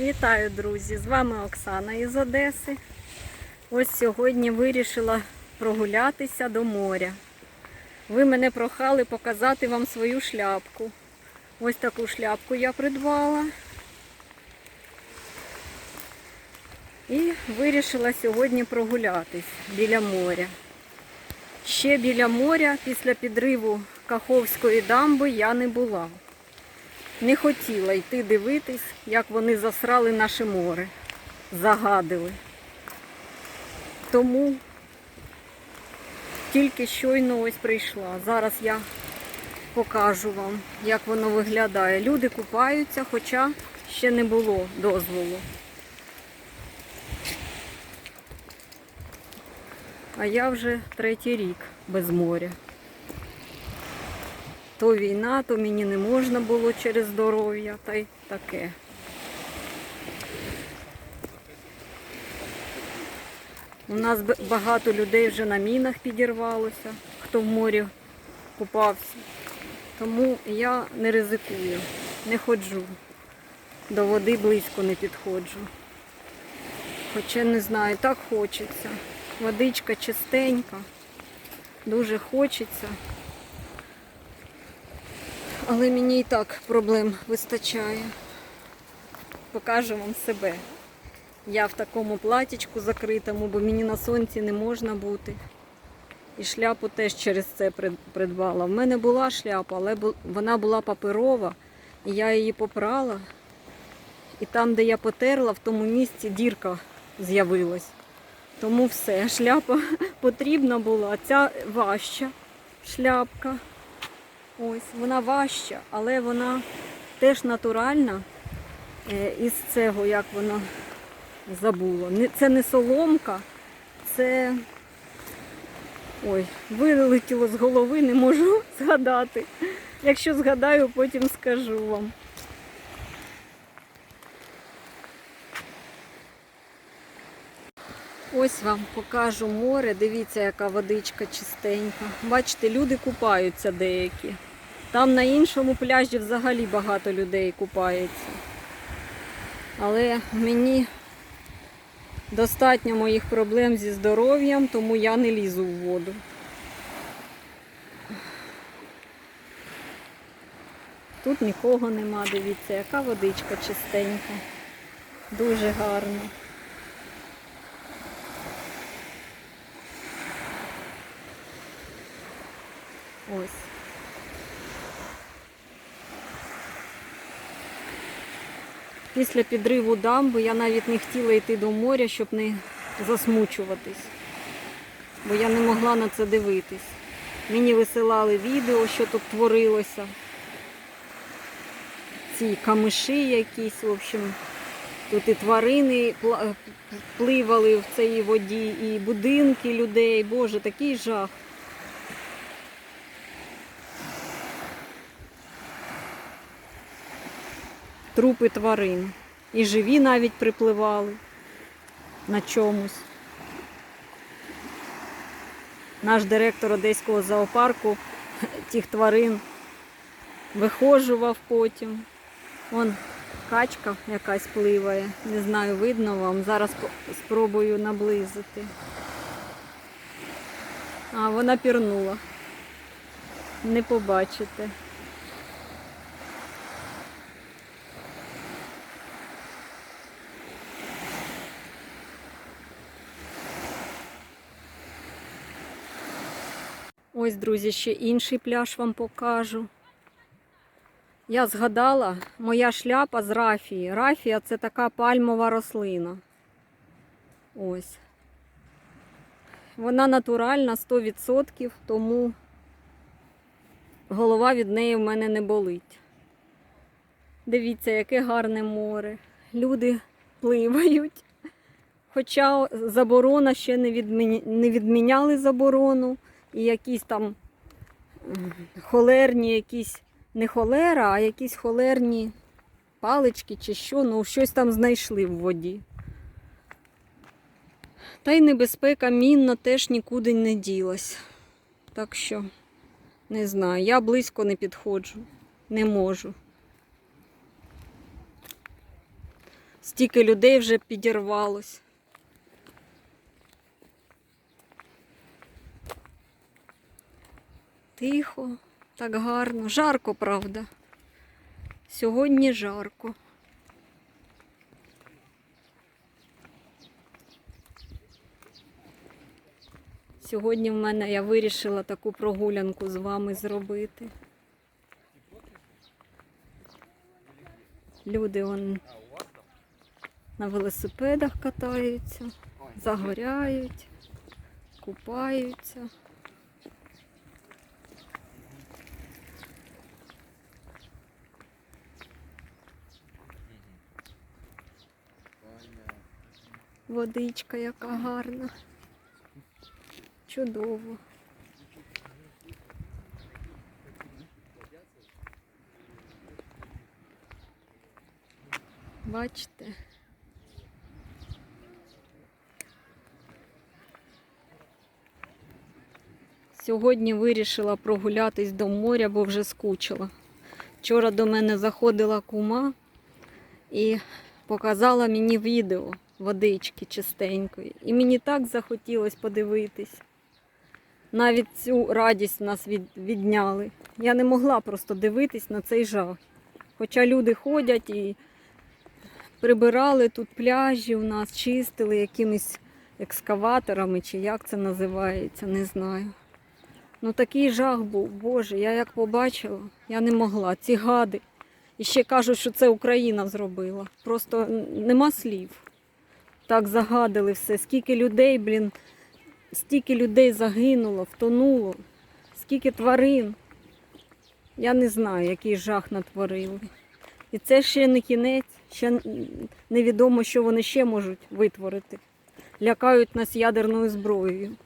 Вітаю, друзі! З вами Оксана із Одеси. Ось сьогодні вирішила прогулятися до моря. Ви мене прохали показати вам свою шляпку. Ось таку шляпку я придбала. І вирішила сьогодні прогулятись біля моря. Ще біля моря після підриву Каховської дамби я не була. Не хотіла йти дивитись, як вони засрали наше море, загадили. Тому тільки щойно ось прийшла. Зараз я покажу вам, як воно виглядає. Люди купаються, хоча ще не було дозволу. А я вже третій рік без моря. То війна, то мені не можна було через здоров'я, та й таке. У нас багато людей вже на мінах підірвалося, хто в морі купався. Тому я не ризикую, не ходжу. До води близько не підходжу. Хоча не знаю, так хочеться. Водичка чистенька, дуже хочеться. Але мені і так проблем вистачає. Покажу вам себе. Я в такому платічку закритому, бо мені на сонці не можна бути. І шляпу теж через це придбала. В мене була шляпа, але вона була паперова, і я її попрала. І там, де я потерла, в тому місці дірка з'явилась. Тому все, шляпа потрібна була. Ця важча шляпка. Ось, вона важча, але вона теж натуральна. Е, Із цього, як воно забуло. Це не соломка, це. Ой, вилетіло з голови, не можу згадати. Якщо згадаю, потім скажу вам. Ось вам покажу море. Дивіться, яка водичка чистенька. Бачите, люди купаються деякі. Там на іншому пляжі взагалі багато людей купається. Але мені достатньо моїх проблем зі здоров'ям, тому я не лізу в воду. Тут нікого нема, дивіться, яка водичка чистенька. Дуже гарна. Ось. Після підриву дамби я навіть не хотіла йти до моря, щоб не засмучуватись. Бо я не могла на це дивитись. Мені висилали відео, що тут творилося. Ці камиші якісь, в общем. Тут і тварини пливали в цій воді, і будинки людей. Боже, такий жах. Трупи тварин. І живі навіть припливали на чомусь. Наш директор Одеського зоопарку тих тварин вихожував потім. Вон качка якась пливає. Не знаю, видно вам. Зараз спробую наблизити. А, вона пірнула. Не побачите. Ось, друзі, ще інший пляж вам покажу. Я згадала, моя шляпа з рафії. Рафія це така пальмова рослина. Ось. Вона натуральна 100%, тому голова від неї в мене не болить. Дивіться, яке гарне море. Люди пливають. Хоча заборона ще не, не відміняли заборону. І якісь там холерні, якісь не холера, а якісь холерні палички чи що, ну щось там знайшли в воді. Та й небезпека мінна теж нікуди не ділась. Так що, не знаю, я близько не підходжу, не можу. Стільки людей вже підірвалось. Тихо, так гарно. Жарко, правда. Сьогодні жарко. Сьогодні в мене я вирішила таку прогулянку з вами зробити. Люди он на велосипедах катаються, загоряють, купаються. Водичка яка гарна. Чудово. Бачите? Сьогодні вирішила прогулятись до моря, бо вже скучила. Вчора до мене заходила кума і показала мені відео водички чистенької. І мені так захотілося подивитись. Навіть цю радість в нас від, відняли. Я не могла просто дивитись на цей жах. Хоча люди ходять і прибирали тут пляжі у нас, чистили якимись екскаваторами, чи як це називається, не знаю. Ну такий жах був, Боже, я як побачила, я не могла. Ці гади. І ще кажуть, що це Україна зробила. Просто нема слів. Так загадили все. Скільки людей, блін, стільки людей загинуло, втонуло, скільки тварин. Я не знаю, який жах натворили. І це ще не кінець, ще невідомо, що вони ще можуть витворити. Лякають нас ядерною зброєю.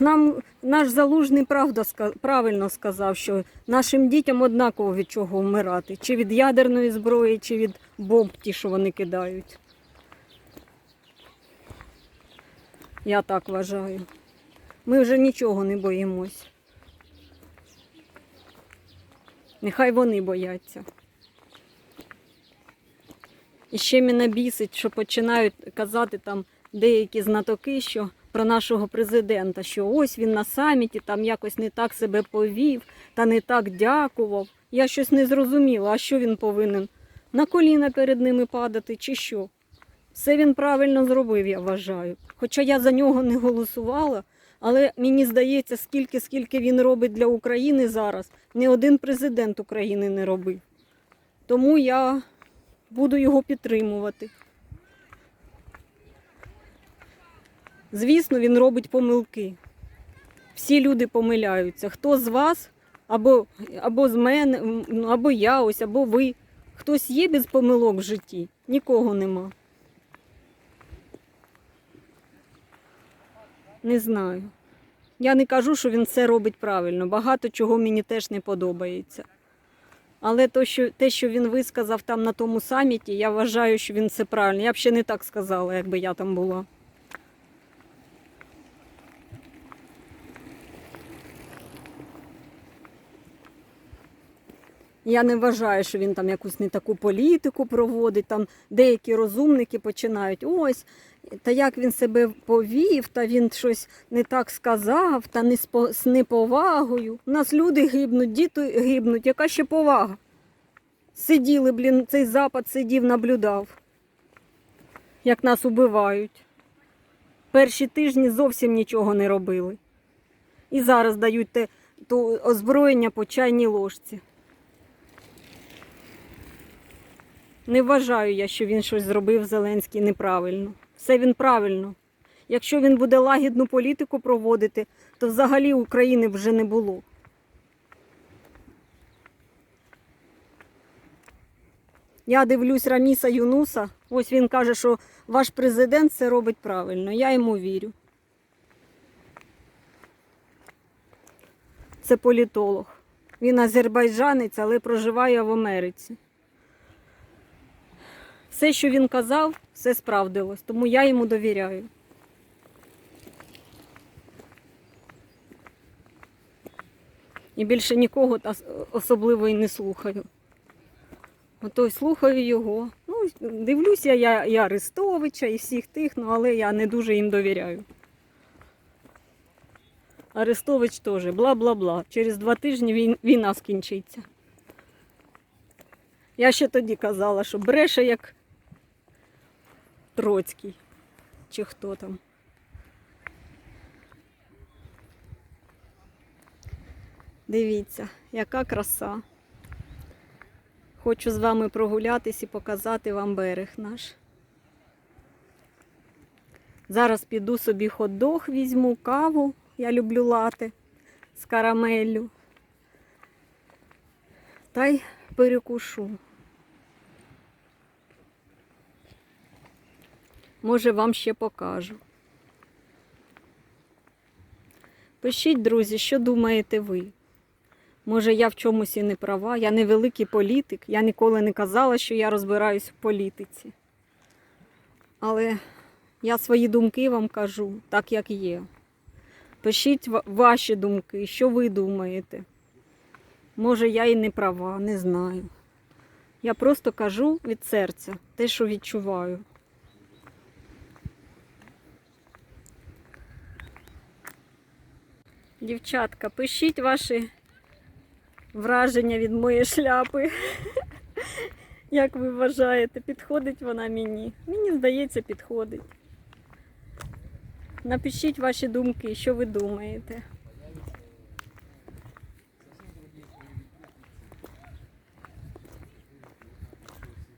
Нам наш залужний правда правильно сказав, що нашим дітям однаково від чого вмирати. Чи від ядерної зброї, чи від бомб ті, що вони кидають. Я так вважаю. Ми вже нічого не боїмось. Нехай вони бояться. І ще мене бісить, що починають казати там деякі знатоки, що про нашого президента, що ось він на саміті там якось не так себе повів та не так дякував. Я щось не зрозуміла, а що він повинен? На коліна перед ними падати чи що? Все він правильно зробив, я вважаю. Хоча я за нього не голосувала, але мені здається, скільки скільки він робить для України зараз, ні один президент України не робив. Тому я буду його підтримувати. Звісно, він робить помилки. Всі люди помиляються. Хто з вас, або, або з мене, або я ось, або ви. Хтось є без помилок в житті? Нікого нема. Не знаю. Я не кажу, що він все робить правильно. Багато чого мені теж не подобається. Але то, що, те, що він висказав там на тому саміті, я вважаю, що він це правильно. Я б ще не так сказала, якби я там була. Я не вважаю, що він там якусь не таку політику проводить. Там деякі розумники починають ось, та як він себе повів, та він щось не так сказав, та не з неповагою. У нас люди гибнуть, діти гибнуть. Яка ще повага? Сиділи, блін, цей запад сидів, наблюдав, як нас убивають. Перші тижні зовсім нічого не робили. І зараз дають те то озброєння по чайній ложці. Не вважаю я, що він щось зробив Зеленський неправильно. Все він правильно. Якщо він буде лагідну політику проводити, то взагалі України вже не було. Я дивлюсь Раміса Юнуса. Ось він каже, що ваш президент це робить правильно. Я йому вірю. Це політолог. Він азербайджанець, але проживає в Америці. Все, що він казав, все справдилось, тому я йому довіряю. І більше нікого особливо і не слухаю. Ото слухаю його. Ну дивлюся я і Арестовича, і всіх тих, ну, але я не дуже їм довіряю. Арестович теж, бла-бла-бла. Через два тижні війна скінчиться. Я ще тоді казала, що бреше як Троцький. Чи хто там. Дивіться, яка краса. Хочу з вами прогулятись і показати вам берег наш. Зараз піду собі хот-дог візьму, каву. Я люблю лати з карамеллю. Та й перекушу. Може, вам ще покажу. Пишіть, друзі, що думаєте ви? Може, я в чомусь і не права, я не великий політик, я ніколи не казала, що я розбираюсь в політиці. Але я свої думки вам кажу так, як є. Пишіть ваші думки, що ви думаєте. Може, я і не права, не знаю. Я просто кажу від серця те, що відчуваю. Дівчатка, пишіть ваші враження від моєї шляпи. Як ви вважаєте, підходить вона мені? Мені здається, підходить. Напишіть ваші думки, що ви думаєте.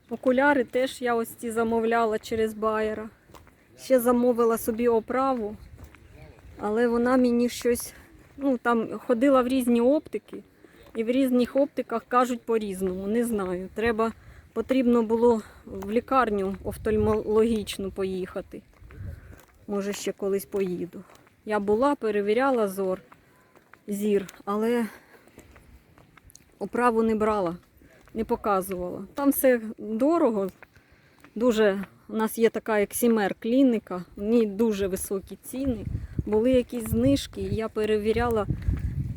Окуляри теж я ось ці замовляла через байера. Ще замовила собі оправу, але вона мені щось, ну там ходила в різні оптики, і в різних оптиках кажуть по-різному. Не знаю. Треба, потрібно було в лікарню офтальмологічну поїхати. Може, ще колись поїду. Я була, перевіряла зор, зір, але оправу не брала, не показувала. Там все дорого, дуже. У нас є така ексімер клініка, в ній дуже високі ціни. Були якісь знижки, і я перевіряла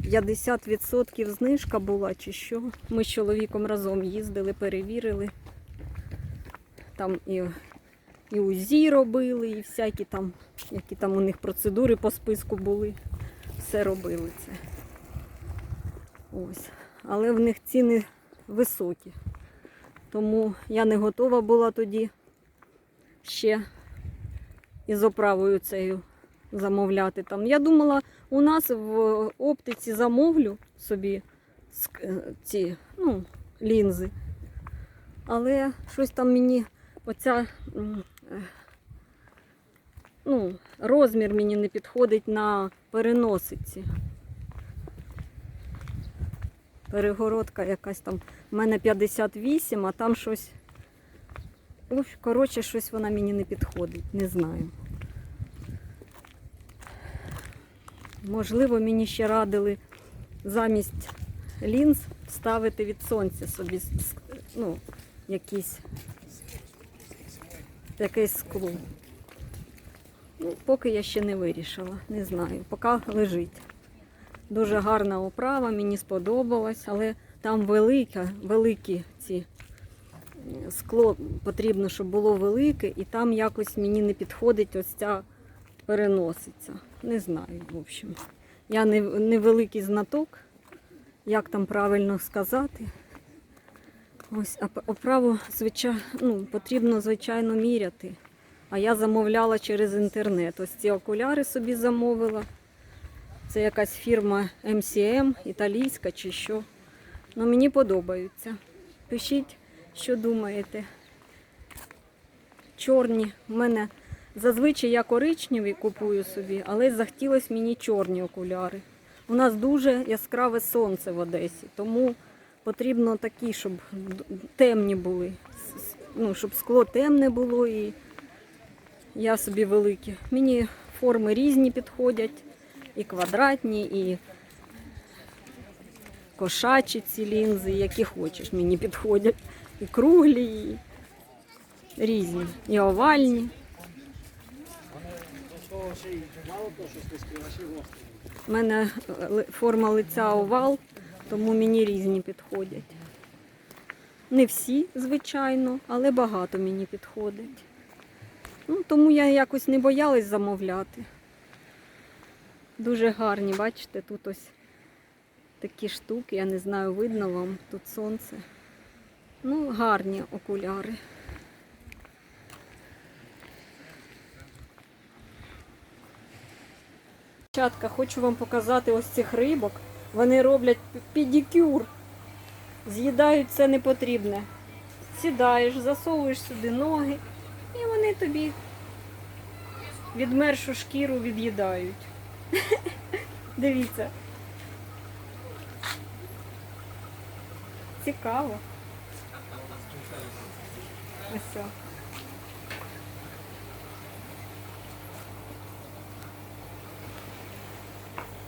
50% знижка була чи що. Ми з чоловіком разом їздили, перевірили. Там і, і УЗІ робили, і всякі там, які там у них процедури по списку були. Все робили це. Ось. Але в них ціни високі. Тому я не готова була тоді ще із оправою цією замовляти там. Я думала, у нас в оптиці замовлю собі е, ці ну, лінзи. Але щось там мені оця е, ну, розмір мені не підходить на переносиці. Перегородка якась там. У мене 58, а там щось. Коротше, щось вона мені не підходить, не знаю. Можливо, мені ще радили замість лінз ставити від сонця собі ну, якісь якесь скло. Ну, поки я ще не вирішила, не знаю. Поки лежить. Дуже гарна оправа, мені сподобалась, але там велика, великі ці скло потрібно, щоб було велике, і там якось мені не підходить ось ця переносиця. Не знаю, в общем. Я не, не великий знаток, як там правильно сказати. Ось, а оправу звичайно, ну, потрібно, звичайно, міряти. А я замовляла через інтернет. Ось ці окуляри собі замовила. Це якась фірма MCM, італійська чи що. Ну, мені подобаються. Пишіть, що думаєте. Чорні. У мене зазвичай я коричневі купую собі, але захотілось мені чорні окуляри. У нас дуже яскраве сонце в Одесі, тому потрібно такі, щоб темні були. Ну, щоб скло темне було і я собі великі. Мені форми різні підходять, і квадратні, і кошачі ці лінзи, які хочеш, мені підходять. І круглі, і різні, і овальні. У мене е, форма лиця овал, тому мені різні підходять. Не всі, звичайно, але багато мені підходить. Ну, тому я якось не боялась замовляти. Дуже гарні, бачите, тут ось такі штуки, я не знаю, видно вам, тут сонце. Ну, гарні окуляри. Дівчатка, хочу вам показати ось цих рибок. Вони роблять педикюр. З'їдають все непотрібне. Сідаєш, засовуєш сюди ноги, і вони тобі відмершу шкіру від'їдають. Дивіться. Цікаво. Ось.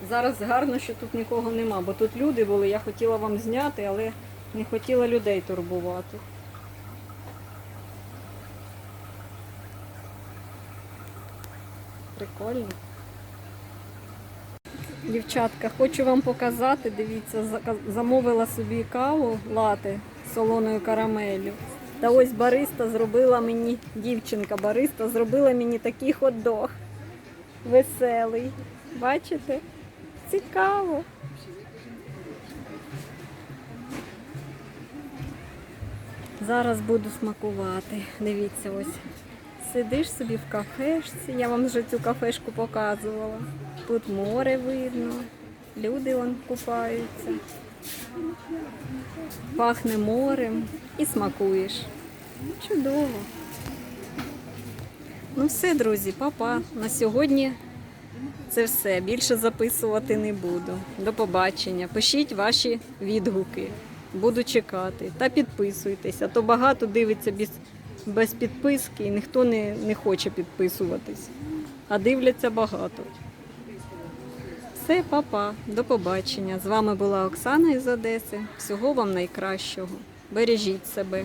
Зараз гарно, що тут нікого нема, бо тут люди були, я хотіла вам зняти, але не хотіла людей турбувати. Прикольно. Дівчатка, хочу вам показати, дивіться, замовила собі каву лати солоною карамеллю. Та ось бариста зробила мені, дівчинка бариста зробила мені такий хот-дог. Веселий. Бачите? Цікаво. Зараз буду смакувати. Дивіться, ось. Сидиш собі в кафешці. Я вам вже цю кафешку показувала. Тут море видно, люди вон купаються. Пахне морем і смакуєш. Чудово. Ну все, друзі, папа. На сьогодні це все. Більше записувати не буду. До побачення. Пишіть ваші відгуки. Буду чекати. Та підписуйтесь, а то багато дивиться без, без підписки і ніхто не, не хоче підписуватись. А дивляться багато. Все, папа, до побачення. З вами була Оксана із Одеси. Всього вам найкращого. Бережіть себе.